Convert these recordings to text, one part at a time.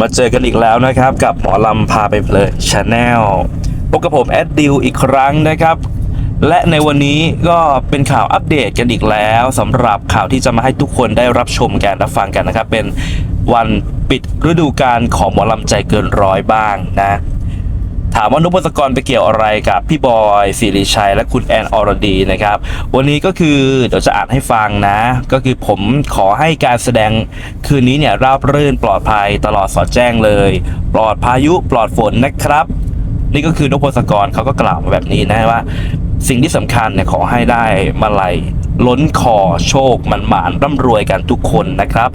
มาเจอกันอีกแล้วนะครับ กับหมอลำพาไปเพลินชาแนลพบกับผมแอดดิวอีกครั้งนะครับ และในวันนี้ก็เป็นข่าวอัปเดตกันอีกแล้วสำหรับข่าวที่จะมาให้ทุกคนได้รับชมกันรับฟังกันนะครับ เป็นวันปิดฤดูกาลของหมอลำใจเกินร้อยบ้างนะ ถามว่านุพศกรไปเกี่ยวอะไรกับพี่บอยสิริชัยและคุณแอนอรดีนะครับ วันนี้ก็คือเดี๋ยวจะอ่านให้ฟังนะ ก็คือผมขอให้การแสดงคืนนี้เนี่ยราบรื่นปลอดภัยตลอดสอดแจ้งเลย ปลอดพายุปลอดฝนนะครับ นี่ก็คือนพศกรเขาก็กล่าวมาแบบนี้นะว่า สิ่งที่สำคัญเนี่ยขอให้ได้มาลัยล้นคอโชคมันหมานร่ำรวยกันทุกคนนะครับ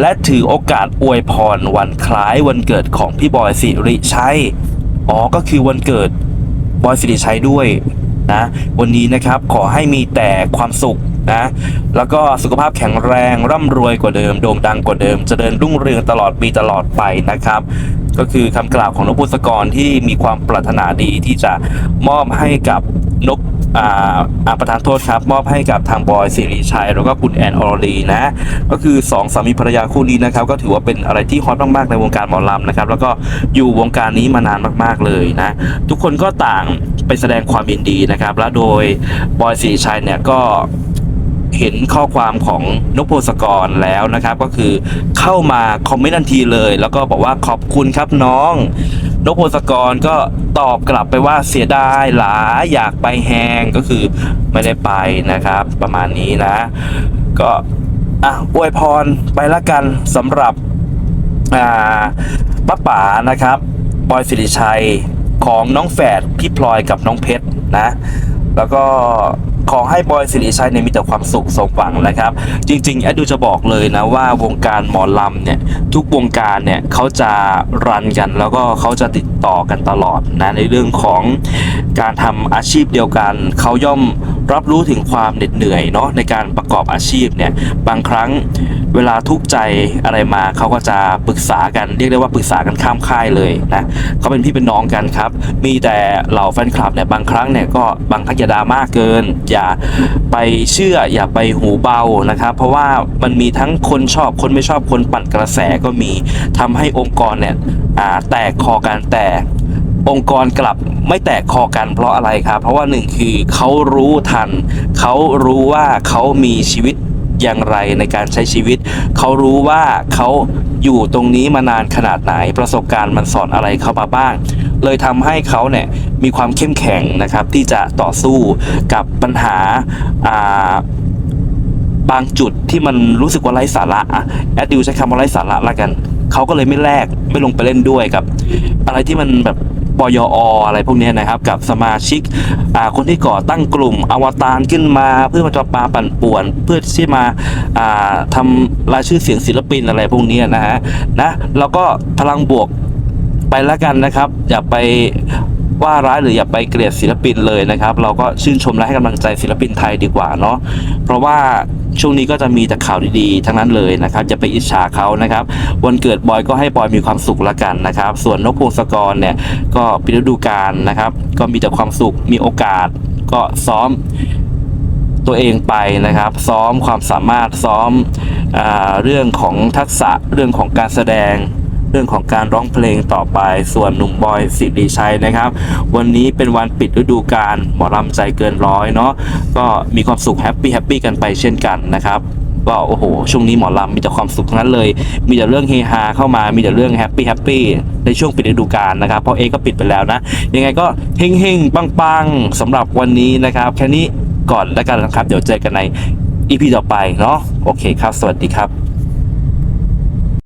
และถือโอกาสอวยพรวันคล้ายวันเกิดของพี่บอยสิริชัย อ๋อก็คือวันเกิดบอยสิริชัยด้วยนะวันนี้นะครับขอให้มีแต่ความสุขนะแล้วก็สุขภาพแข็งแรงร่ำรวยกว่าเดิมโด่งดังกว่าเดิมจเจริญรุ่งเรืองตลอดปีตลอดไปนะครับ ก็คือคำกล่าวของนกพุสกรที่มีความปรารถนาดีที่จะมอบให้กับนก ประธานโทษครับ มอบให้กับทางบอยสิริชัย แล้วก็คุณแอนออรีนะ ก็คือสองสามีภรรยาคู่นี้นะครับ ก็ถือว่าเป็นอะไรที่ฮอตมาก ๆ ในวงการหมอลำนะครับ แล้วก็อยู่วงการนี้มานานมาก ๆ เลยนะ ทุกคนก็ต่างไปแสดงความยินดีนะครับ และโดยบอยสิริชัยเนี่ยก็เห็นข้อความของนพโพสกรแล้วนะครับ ก็คือเข้ามาคอมเมนต์ทันทีเลย แล้วก็บอกว่าขอบคุณครับน้อง นพโพสกรก็ตอบกลับไปว่าเสียดายหลาอยากไปแฮงก็คือไม่ได้ไปนะครับ ประมาณนี้นะ ก็อะอวยพรไปละกันสำหรับอ่าป้าป๋านะครับบอยสิริชัยของน้องแฝดพี่พลอยกับน้องเพชรนะ แล้วก็ ขอให้บอยสิริชัยเนี่ยมีแต่ความสุขสมหวังนะครับ จริงๆแอดดูจะบอกเลยนะว่าวงการหมอลำเนี่ยทุกวงการเนี่ยเขาจะรันกัน แล้วก็เขาจะติดต่อกันตลอดนะในเรื่องของการทำอาชีพเดียวกันเขาย่อม รับรู้ถึงความเหน็ดเหนื่อยเนาะในการประกอบอาชีพเนี่ยบางครั้งเวลาทุกข์ใจอะไรมาเขาก็จะปรึกษากันเรียกได้ว่าปรึกษากันข้ามค่ายเลยนะเขาเป็นพี่เป็นน้องกันครับ มีแต่เหล่าแฟนคลับเนี่ยบางครั้งเนี่ยก็บางครั้งอย่าดราม่าเกิน อย่าไปเชื่ออย่าไปหูเบานะครับ เพราะว่ามันมีทั้งคนชอบคนไม่ชอบคนปั่นกระแสก็มีทำให้องค์กรเนี่ยแตกคอกันแตก องค์กรกลับไม่แตกคอกันเพราะอะไรครับ เพราะว่าหนึ่งคือเขารู้ทัน เขารู้ว่าเขามีชีวิตอย่างไรในการใช้ชีวิต เขารู้ว่าเขาอยู่ตรงนี้มานานขนาดไหนประสบการณ์มันสอนอะไรเขามาบ้าง เลยทำให้เขาเนี่ยมีความเข้มแข็งนะครับที่จะต่อสู้กับปัญหาาบางจุดที่มันรู้สึกว่าไร้สาระอะแอดดิวใช้คำว่าไร้สาระละกัน เขาก็เลยไม่แลกไม่ลงไปเล่นด้วยกับ อะไรที่มันแบบ ปยออะไรพวกนี้นะครับ กับสมาชิกคนที่ก่อตั้งกลุ่มอวตารขึ้นมา เพื่อมาจะปาปั่นป่วน เพื่อที่มาอ่าทำรายชื่อเสียงศิลปินอะไรพวกนี้นะฮะนะแล้วก็พลังบวกไปแล้วกันนะครับ อย่าไป ว่าร้ายหรืออย่าไปเกลียดศิลปินเลยนะครับ เราก็ชื่นชมและให้กำลังใจศิลปินไทยดีกว่าเนาะเพราะว่าช่วงนี้ก็จะมีแต่ข่าวดีๆ ทั้งนั้นเลยนะครับอย่าไปอิจฉาเขานะครับ วันเกิดบอยก็ให้บอยมีความสุขละกันนะครับ ส่วนนกพงศกรเนี่ยก็ปิดฤดูกาลนะครับ ก็มีแต่ความสุขมีโอกาส ก็ซ้อมตัวเองไปนะครับ ซ้อมความสามารถซ้อมอเรื่องของทักษะเรื่องของการแสดง รื่องของการร้องเพลงต่อไปส่วนหนุ่มบอยสิริชัยนะครับ วันนี้เป็นวันปิดฤดูกาลหมอลำใจเกินร้อยเนาะก็มีความสุขแฮปปี้แฮปปี้กันไปเช่นกันนะครับก็โอ้โห ช่วงนี้หมอลำมีแต่ความสุขทั้งนั้นเลย มีแต่เรื่องเฮฮาเข้ามา มีแต่เรื่องแฮปปี้แฮปปี้ในช่วงปิดฤดูกาลนะครับ เพราะเอก็ปิดไปแล้วนะ ยังไงก็เฮงเฮงปังปังๆสำหรับวันนี้นะครับ แค่นี้ก่อนแล้วกันนะครับ เดี๋ยวเจอกันในอีพีต่อไปเนาะ โอเคครับ สวัสดีครับ